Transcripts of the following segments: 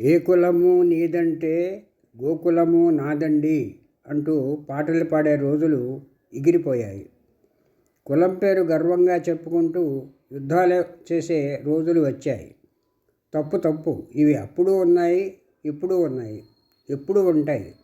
ఏ కులము నీదంటే గోకులము నాదండి అంటూ పాటలు పాడే రోజులు ఎగిరిపోయాయి. కులం పేరు గర్వంగా చెప్పుకుంటూ యుద్ధాలు చేసే రోజులు వచ్చాయి. తప్పు తప్పు. ఇవి అప్పుడు ఉన్నాయి ఇప్పుడు ఉన్నాయి ఎప్పుడు ఉంటాయి.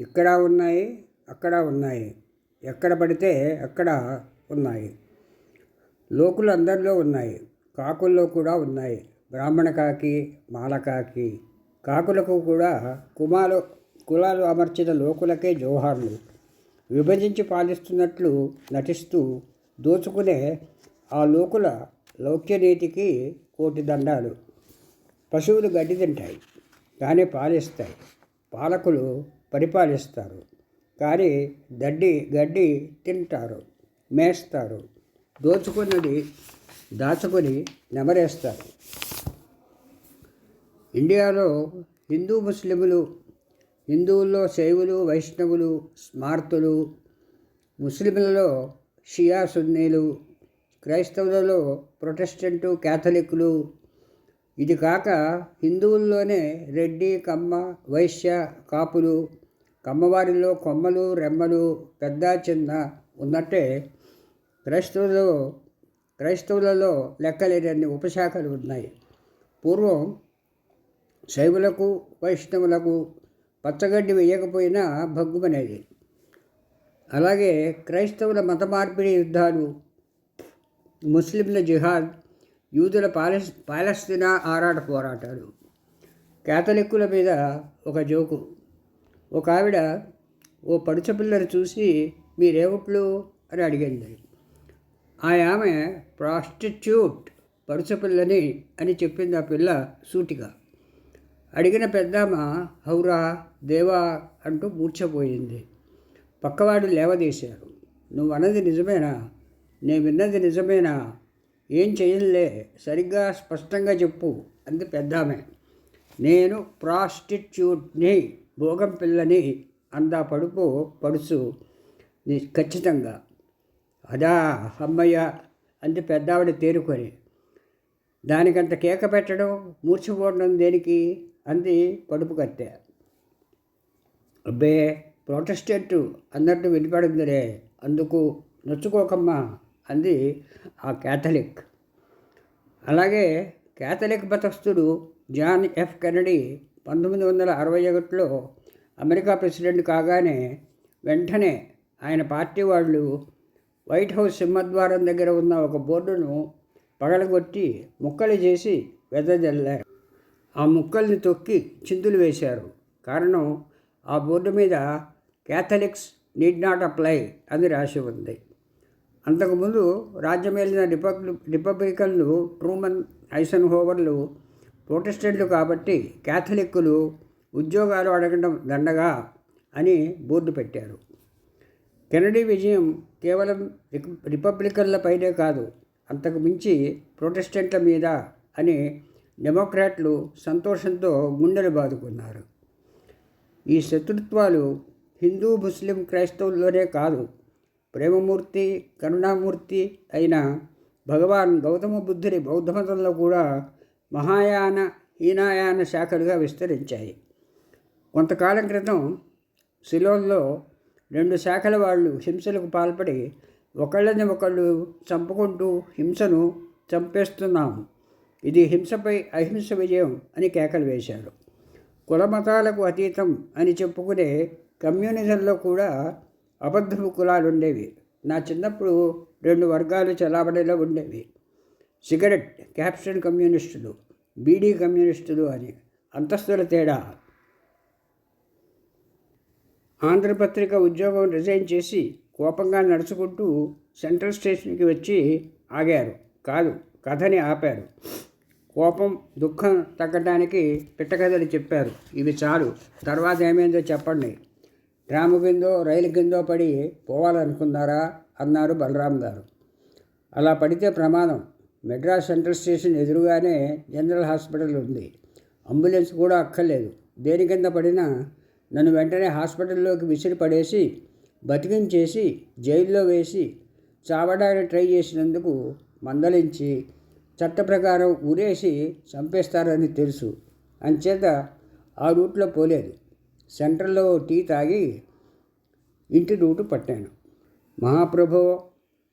ఇక్కడ ఉన్నాయి అక్కడ ఉన్నాయి. ఎక్కడ పడితే అక్కడ ఉన్నాయి. లోకులు అందరిలో ఉన్నాయి. కాకుల్లో కూడా ఉన్నాయి. బ్రాహ్మణ కాకి మాలకాకి కాకులకు కూడా కుమాలు కులాలు అమర్చిన లోకులకే జోహార్లు. విభజించి పాలిస్తున్నట్లు నటిస్తూ దోచుకునే ఆ లోకుల లౌక్యనీతికి కోటి దండాలు. పశువులు గడ్డి తింటాయి కానీ పాలిస్తాయి. పాలకులు పరిపాలిస్తారు కానీ దడ్డి గడ్డి తింటారు మేస్తారు. దోచుకున్నది దాచుకొని నెమరేస్తారు. ఇండియాలో హిందూ ముస్లిములు హిందువుల్లో శైవులు వైష్ణవులు స్మార్తులు ముస్లింలలో షియా సున్నీలు క్రైస్తవులలో ప్రొటెస్టెంటు క్యాథలిక్లు ఇది కాక హిందువుల్లోనే రెడ్డి కమ్మ వైశ్య కాపులు కమ్మవారిలో కొమ్మలు రెమ్మలు పెద్ద చిన్న ఉన్నట్టే క్రైస్తవులలో క్రైస్తవులలో లెక్కలేనన్ని ఉపశాఖలు ఉన్నాయి. పూర్వం శైవులకు వైష్ణవులకు పచ్చగడ్డి వేయకపోయినా భగ్గుమనేది. అలాగే క్రైస్తవుల మత మార్పిడి యుద్ధాలు ముస్లింల జిహాద్ యూదుల పాలస్ పాలస్తీనా ఆరాట పోరాటాలు. కేథలిక్కుల మీద ఒక జోకు. ఒక ఆవిడ ఓ పడుచ పిల్లని చూసి మీరేమిట్లు? అని అడిగింది. ఆ ఆమె ప్రాస్టిట్యూట్ పరుచ పిల్లని అని చెప్పింది ఆ పిల్ల సూటిగా. అడిగిన పెద్దామ హౌరా దేవా అంటూ మూర్చపోయింది పక్కవాడు లేవదీశారు. నువ్వు అన్నది నిజమేనా? నేను విన్నది నిజమేనా? ఏం చేయలే సరిగ్గా స్పష్టంగా చెప్పు అంది పెద్దామె. నేను ప్రాస్టిట్యూట్ని భోగం పిల్లని అందా పడుపు పడుచు. ని ఖచ్చితంగా. అదా అమ్మయ్య అంది పెద్దావిడ తేరుకొని. దానికంత కేక పెట్టడం మూర్చిపోవడం దేనికి? అంది కడుపు కట్టె. అబ్బే ప్రొటెస్టెంట్ అన్నట్టు వినిపడిందిరే అందుకు నొచ్చుకోకమ్మా అంది ఆ క్యాథలిక్. అలాగే క్యాథలిక్ మతస్థుడు జాన్ ఎఫ్ కెనడీ పంతొమ్మిది వందల అరవై ఒకటిలో అమెరికా ప్రెసిడెంట్ కాగానే వెంటనే ఆయన పార్టీ వాళ్ళు వైట్ హౌస్ సింహద్వారం దగ్గర ఉన్న ఒక బోర్డును పగలగొట్టి ముక్కలు చేసి వెదజల్లారు. ఆ ముక్కల్ని తొక్కి చిందులు వేశారు. కారణం ఆ బోర్డు మీద క్యాథలిక్స్ నీడ్ నాట్ అప్లై అని రాసి ఉంది. అంతకుముందు రాజ్యమేలిన రిపబ్లి రిపబ్లికన్లు ట్రూమన్ ఐసన్ హోవర్లు ప్రొటెస్టెంట్లు కాబట్టి క్యాథలిక్కులు ఉద్యోగాలు అడగడం దండగా అని బోర్డు పెట్టారు. కెనడీ విజయం కేవలం రిపబ్లికన్లపైనే కాదు అంతకు మించి ప్రొటెస్టెంట్ల మీద అని డెమోక్రాట్లు సంతోషంతో గుండెలు బాదుకున్నారు. ఈ శత్రుత్వాలు హిందూ ముస్లిం క్రైస్తవుల్లోనే కాదు ప్రేమమూర్తి కరుణామూర్తి అయిన భగవాన్ గౌతమ బుద్ధుని బౌద్ధమతంలో కూడా మహాయాన హీనాయాన శాఖలుగా విస్తరించాయి. కొంతకాలం క్రితం సిలోన్లో రెండు శాఖల వాళ్ళు హింసలకు పాల్పడి ఒకళ్ళని ఒకళ్ళు చంపుకుంటూ హింసను చంపేస్తున్నాము. ఇది హింసపై అహింస విజయం అని కేకలు వేశారు. కులమతాలకు అతీతం అని చెప్పుకునే కమ్యూనిజంలో కూడా అబద్ధపు కులాలు ఉండేవి. నా చిన్నప్పుడు రెండు వర్గాలు చలామణిలో ఉండేవి. సిగరెట్ క్యాప్షన్ కమ్యూనిస్టులు బీడీ కమ్యూనిస్టులు అని అంతస్తుల తేడా. ఆంధ్రపత్రిక ఉద్యోగం రిజైన్ చేసి కోపంగా నడుచుకుంటూ సెంట్రల్ స్టేషన్కి వచ్చి ఆగారు. కాదు కథని ఆపారు. కోపం దుఃఖం తగ్గడానికి పిట్టకథలు చెప్పారు. ఇవి చాలు. తర్వాత ఏమైందో చెప్పండి. డ్రాము కిందో రైలు కిందో పడి పోవాలనుకున్నారా? అన్నారు బలరాం గారు. అలా పడితే ప్రమాదం. మెడ్రాస్ సెంట్రల్ స్టేషన్ ఎదురుగానే జనరల్ హాస్పిటల్ ఉంది. అంబులెన్స్ కూడా అక్కర్లేదు. దేని కింద పడినా నన్ను వెంటనే హాస్పిటల్లోకి విసిరి పడేసి బతికించేసి జైల్లో వేసి చావడానికి ట్రై చేసినందుకు మందలించి చట్ట ప్రకారం ఊరేసి చంపేస్తారని తెలుసు. అంచేత ఆ రూట్లో పోలేదు. సెంటర్లో టీ తాగి ఇంటి రూటు పట్టాను. మహాప్రభు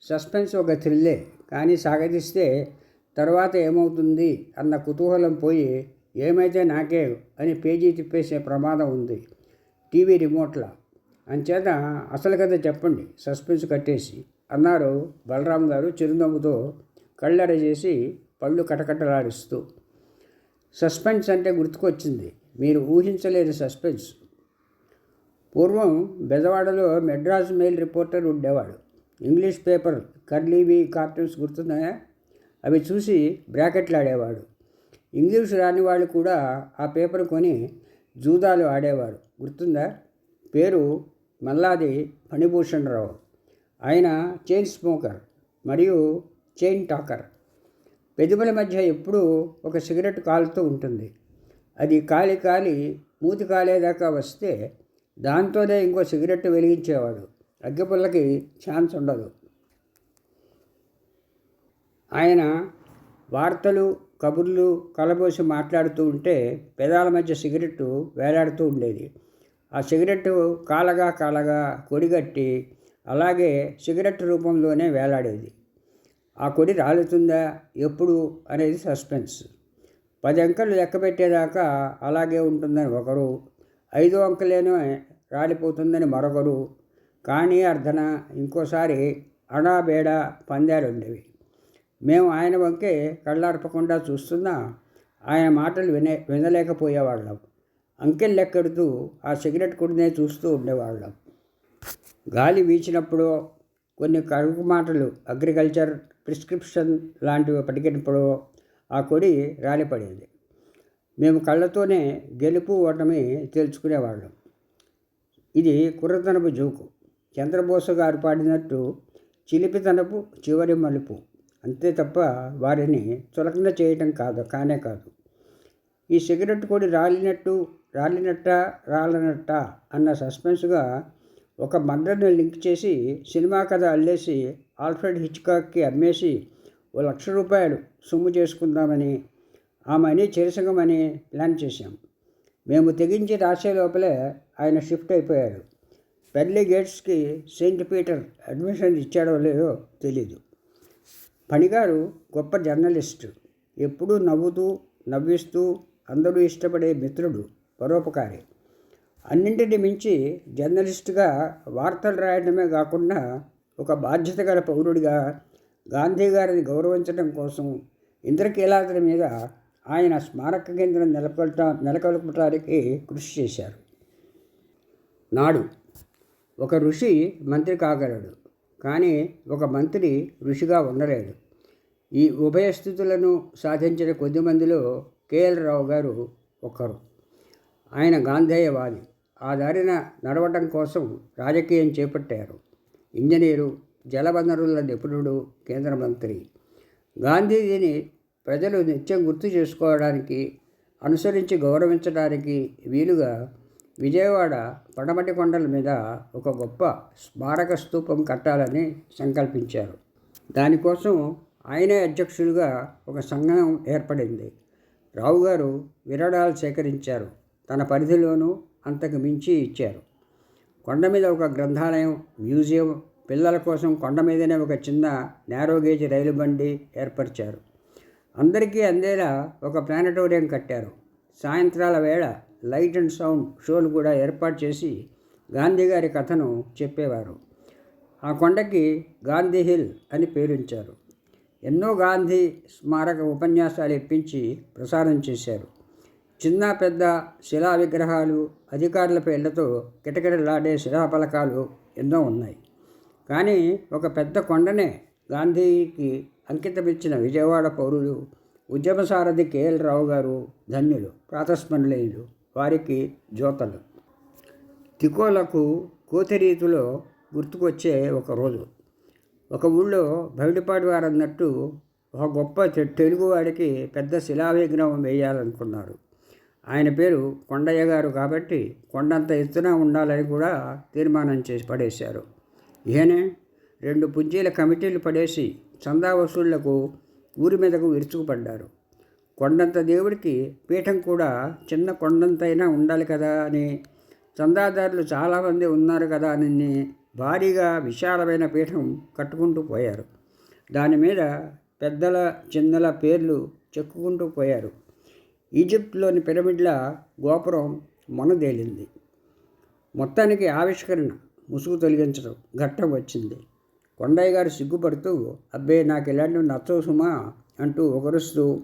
సస్పెన్స్ ఒక థ్రిల్లే కానీ సాగతిస్తే తర్వాత ఏమవుతుంది అన్న కుతూహలం పోయి ఏమైతే నాకే అని పేజీ తిప్పేసే ప్రమాదం ఉంది టీవీ రిమోట్లా. అంచేత అసలు కథ చెప్పండి సస్పెన్స్ కట్టేసి అన్నారు బలరాం గారు చిరునవ్వుతో కళ్ళెర చేసి పళ్ళు కటకటలాడిస్తూ. సస్పెన్స్ అంటే గుర్తుకొచ్చింది. మీరు ఊహించలేని సస్పెన్స్. పూర్వం బెదవాడలో మెడ్రాస్ మెయిల్ రిపోర్టర్ ఉండేవాడు. ఇంగ్లీష్ పేపర్ కర్లీవి కార్టూన్స్ గుర్తున్నాయా? అవి చూసి బ్రాకెట్లు ఆడేవాడు ఇంగ్లీష్ రాని వాళ్ళు కూడా ఆ పేపర్ కొని జూదాలు ఆడేవారు. గుర్తుందా? పేరు మల్లాది ఫణిభూషణరావు ఆయన చైన్ స్మోకర్. మరియు చైన్ టాకర్. పెదవుల మధ్య ఎప్పుడూ ఒక సిగరెట్ కాలుతూ ఉంటుంది. అది కాలి కాలి మూతి కాలేదాకా వస్తే దాంతోనే ఇంకో సిగరెట్ వెలిగించేవాడు. అగ్గిపుల్లకి ఛాన్స్ ఉండదు. ఆయన వార్తలు కబుర్లు కలబోసి మాట్లాడుతూ ఉంటే పెదాల మధ్య సిగరెట్టు వేలాడుతూ ఉండేది. ఆ సిగరెట్టు కాలగా కాలగా కొడిగట్టి అలాగే సిగరెట్ రూపంలోనే వేలాడేది. ఆ కొడి రాలుతుందా? ఎప్పుడు? అనేది సస్పెన్స్. పది అంకెలు లెక్క పెట్టేదాకా అలాగే ఉంటుందని ఒకరు ఐదు అంకెలేనో రాలిపోతుందని మరొకరు కానీ అర్ధన? ఇంకోసారి అడాబేడ పందేలు ఉండేవి. మేము ఆయన వంకే కళ్ళార్పకుండా చూస్తున్నా ఆయన మాటలు వినే వినలేకపోయేవాళ్ళం. అంకెల్ లెక్కెడుతూ ఆ సిగరెట్ కొడినే చూస్తూ ఉండేవాళ్ళం. గాలి వీచినప్పుడు కొన్ని కరుకు మాటలు అగ్రికల్చర్ ప్రిస్క్రిప్షన్ లాంటివి పటికినప్పుడు ఆ కొడి రాలిపడేది. మేము కళ్ళతోనే గెలుపు ఓటమి తెలుసుకునేవాళ్ళం ఇది కుర్రతనపు జోకు. చంద్రబోస గారు పాడినట్టు చిలిపితనపు చివరి మలుపు. అంతే తప్ప వారిని చులకన చేయటం కాదు కానే కాదు. ఈ సిగరెట్ కొడి రాలినట్టు రాలినట్ట రాలనట్ట అన్న సస్పెన్స్గా ఒక మర్డర్ని లింక్ చేసి సినిమా కథ అల్లేసి ఆల్ఫ్రెడ్ హిచ్కాక్కి అమ్మేసి ఓ లక్ష రూపాయలు సొమ్ము చేసుకుందామని ఆ మనీ చేరసంగమని ప్లాన్ చేశాం. మేము తెగించి రాసే లోపలే ఆయన షిఫ్ట్ అయిపోయారు పెర్లీ గేట్స్కి సెయింట్ పీటర్ అడ్మిషన్ ఇచ్చాడో లేదో తెలీదు. పనిగారు గొప్ప జర్నలిస్ట్. ఎప్పుడూ నవ్వుతూ నవ్విస్తూ అందరూ ఇష్టపడే మిత్రుడు పరోపకారి. అన్నింటిని మించి జర్నలిస్టుగా వార్తలు రాయడమే కాకుండా ఒక బాధ్యత గల పౌరుడిగా గాంధీ గారిని గౌరవించడం కోసం ఇంద్రకీలాద్రి మీద ఆయన స్మారక కేంద్రం నెలకొల్ట నెలకొల్పడానికి కృషి చేశారు. నాడు ఒక ఋషి మంత్రి కాగలడు కానీ ఒక మంత్రి ఋషిగా ఉండలేడు. ఈ ఉభయ స్థితులను సాధించిన కొద్ది మందిలో కేఎల్ రావు గారు ఒకరు. ఆయన గాంధేయవాది. ఆ దారిన నడవటం కోసం రాజకీయం చేపట్టారు. ఇంజనీరు జలవనరుల నిపుణుడు కేంద్ర మంత్రి. గాంధీజీని ప్రజలు నిత్యం గుర్తు చేసుకోవడానికి అనుసరించి గౌరవించడానికి వీలుగా విజయవాడ పడమటి కొండల మీద ఒక గొప్ప స్మారక స్తూపం కట్టాలని సంకల్పించారు. దానికోసం ఆయనే అధ్యక్షులుగా ఒక సంఘం ఏర్పడింది. రావు గారు విరాళాలు సేకరించారు. తన పరిధిలోనూ అంతకు మించి ఇచ్చారు. కొండ మీద ఒక గ్రంథాలయం మ్యూజియం పిల్లల కోసం కొండ మీదనే ఒక చిన్న నేరోగేజ్ రైలు బండి ఏర్పరిచారు. అందరికీ అందేలా ఒక ప్లానటోరియం కట్టారు. సాయంత్రాల వేళ లైట్ అండ్ సౌండ్ షోలు కూడా ఏర్పాటు చేసి గాంధీ గారి కథను చెప్పేవారు. ఆ కొండకి గాంధీ హిల్ అని పేరుంచారు. ఎన్నో గాంధీ స్మారక ఉపన్యాసాలు ఇప్పించి ప్రసారం చేశారు. చిన్న పెద్ద శిలా విగ్రహాలు అధికారుల పేర్లతో కిటకిటలాడే శిలాఫలకాలు ఎన్నో ఉన్నాయి. కానీ ఒక పెద్ద కొండనే గాంధీకి అంకితమిచ్చిన విజయవాడ పౌరులు ఉద్యమ సారథి కేఎల్ రావు గారు ధన్యులు ప్రాతస్మరణీయులు వారికి జ్యోతలు తికోలకు కోతిరీతిలో గుర్తుకొచ్చే ఒక రోజు. ఒక ఊళ్ళో బయటపాటి వారు అన్నట్టు ఒక గొప్ప తెలుగువాడికి పెద్ద శిలా విగ్రహం వేయాలనుకున్నారు. ఆయన పేరు కొండయ్య గారు కాబట్టి కొండంత ఎత్తున ఉండాలని కూడా తీర్మానం చేసి పడేశారు. ఈయనే రెండు పుంజీల కమిటీలు పడేసి చందా వసూళ్ళకు ఊరి మీదకు విరుచుకుపడ్డారు. కొండంత దేవుడికి పీఠం కూడా చిన్న కొండంతైనా ఉండాలి కదా అని చందాదారులు చాలామంది ఉన్నారు కదా అని భారీగా విశాలమైన పీఠం కట్టుకుంటూ పోయారు. దాని మీద పెద్దల చిన్నల పేర్లు చెక్కుకుంటూ పోయారు. ఈజిప్ట్లోని పిరమిడ్ల గోపురం మొనదేలింది. మొత్తానికి ఆవిష్కరణ ముసుగు తొలగించడం ఘట్టం వచ్చింది. కొండయ్య గారు సిగ్గుపడుతూ అబ్బే నాకు ఇలాంటివి నచ్చవు సుమా అంటూ ఒకరుస్తూ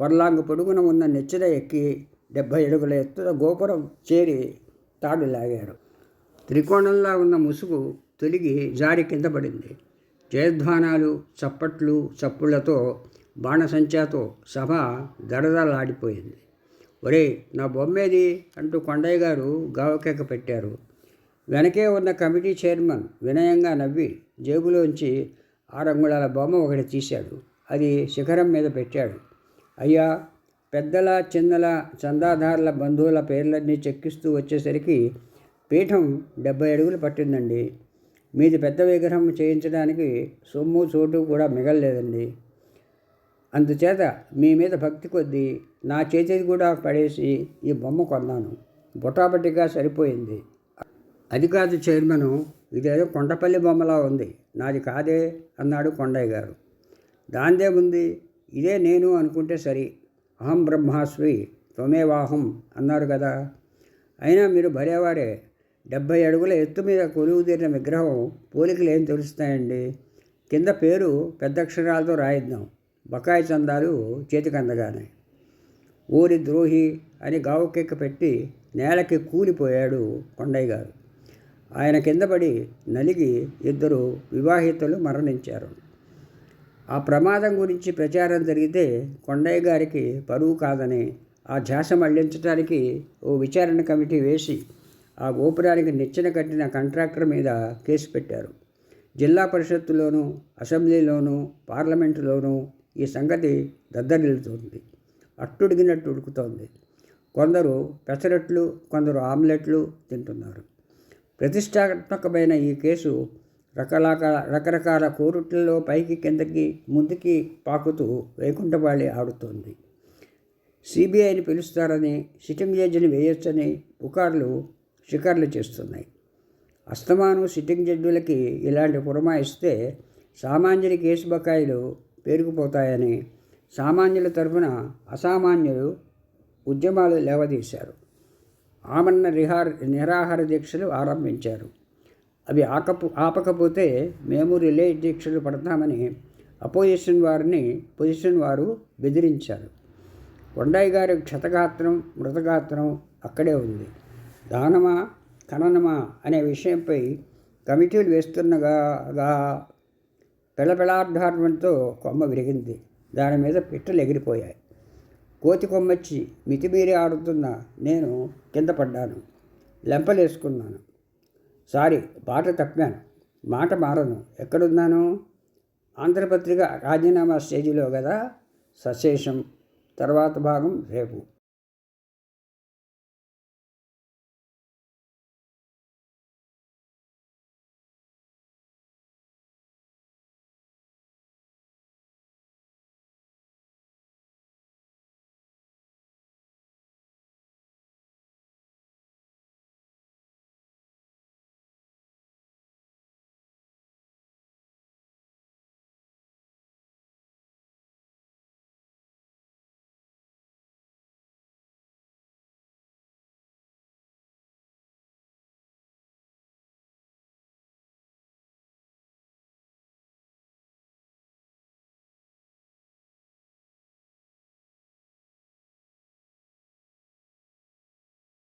వర్లాంగు పొడుగున ఉన్న నెచ్చిన ఎక్కి డెబ్భై అడుగుల ఎత్తున గోపురం చేరి తాడు లాగారు. త్రికోణంలా ఉన్న ముసుగు తొలిగి జారి కింద పడింది. జయధ్వానాలు చప్పట్లు చప్పుళ్ళతో బాణసంచాతో సభ దడదలాడిపోయింది ఒరే నా బొమ్మేది? అంటూ కొండయ్య గారు గావకేక పెట్టారు. వెనకే ఉన్న కమిటీ చైర్మన్ వినయంగా నవ్వి జేబులోంచి ఆరంగుళాల బొమ్మ ఒకటి తీశాడు. అది శిఖరం మీద పెట్టాడు. అయ్యా పెద్దల చిన్నల చందాదారుల బంధువుల పేర్లన్నీ చెక్కిస్తూ వచ్చేసరికి పీఠం డెబ్బై అడుగులు పట్టిందండి. మీది పెద్ద విగ్రహం చేయించడానికి సొమ్ము చోటు కూడా మిగలలేదండి. అందుచేత మీ మీద భక్తి కొద్దీ నా చేతిది కూడా పడేసి ఈ బొమ్మ కొన్నాను. బుటాబట్టిగా సరిపోయింది. అది కాదు చైర్మను ఇదేదో కొండపల్లి బొమ్మలా ఉంది. నాది కాదే అన్నాడు కొండయ్య గారు. దాందే ఉంది ఇదే నేను అనుకుంటే సరి. అహం బ్రహ్మాస్మి త్వమేవాహం అన్నారు కదా. అయినా మీరు భలేవారే డెబ్భై అడుగుల ఎత్తు మీద కొలువుదీరిన విగ్రహం పోలికలు ఏం తెలుస్తాయండి? కింద పేరు పెద్ద అక్షరాలతో రాయిద్దాం. బకాయి చందాలు చేతికందగానే. ఊరి ద్రోహి అని గావుకెక్క పెట్టి నేలకి కూలిపోయాడు కొండయ్య గారు ఆయన కింద పడి నలిగి ఇద్దరు వివాహితులు మరణించారు. ఆ ప్రమాదం గురించి ప్రచారం జరిగితే కొండయ్య గారికి పరువు కాదని ఆ ధ్యాస మళ్ళించడానికి ఓ విచారణ కమిటీ వేసి ఆ గోపురానికి నిచ్చెన కట్టిన కాంట్రాక్టర్ మీద కేసు పెట్టారు. జిల్లా పరిషత్తులోనూ అసెంబ్లీలోనూ పార్లమెంటులోనూ ఈ సంగతి దద్దరిల్లుతోంది అట్టుడిగినట్టు ఉడుకుతోంది. కొందరు పెసరట్లు కొందరు ఆమ్లెట్లు తింటున్నారు. ప్రతిష్టాత్మకమైన ఈ కేసు రకరకాల రకరకాల కోరుట్లలో పైకి కిందకి ముందుకి పాకుతూ వైకుంఠవాళి ఆడుతోంది. సిబిఐని పిలుస్తారని సిట్టింగ్ జడ్జిని వేయొచ్చని పుకార్లు షికార్లు చేస్తున్నాయి. అస్తమాను సిట్టింగ్ జడ్జులకి ఇలాంటి పురమాయిస్తే సామాన్యుని కేసు బకాయిలు పేరుకుపోతాయని సామాన్యుల తరఫున అసామాన్యులు ఉద్యమాలు లేవదీశారు. ఆమన్న రిహార్ నిరాహార దీక్షలు ఆరంభించారు. అవి ఆకపో ఆపకపోతే మేము రిలే దీక్షలు పడతామని అపోజిషన్ వారిని పొజిషన్ వారు బెదిరించారు. కొండయ్య గారి క్షతగాత్రం మృతగాత్రం అక్కడే ఉంది. దానమా ఖననమా అనే విషయంపై కమిటీలు వేస్తున్నగా పిలపిలార్ధార్మంతో కొమ్మ విరిగింది. దాని మీద పిట్టలు ఎగిరిపోయాయి. కోతి కొమ్మచ్చి మితిమీరి ఆడుతున్న నేను కింద పడ్డాను. లెంపలేసుకున్నాను. సారీ బాట తప్పాను. మాట మారను. ఎక్కడున్నాను? ఆంధ్రపత్రిక రాజీనామా స్టేజీలో కదా సశేషం. తర్వాత భాగం రేపు.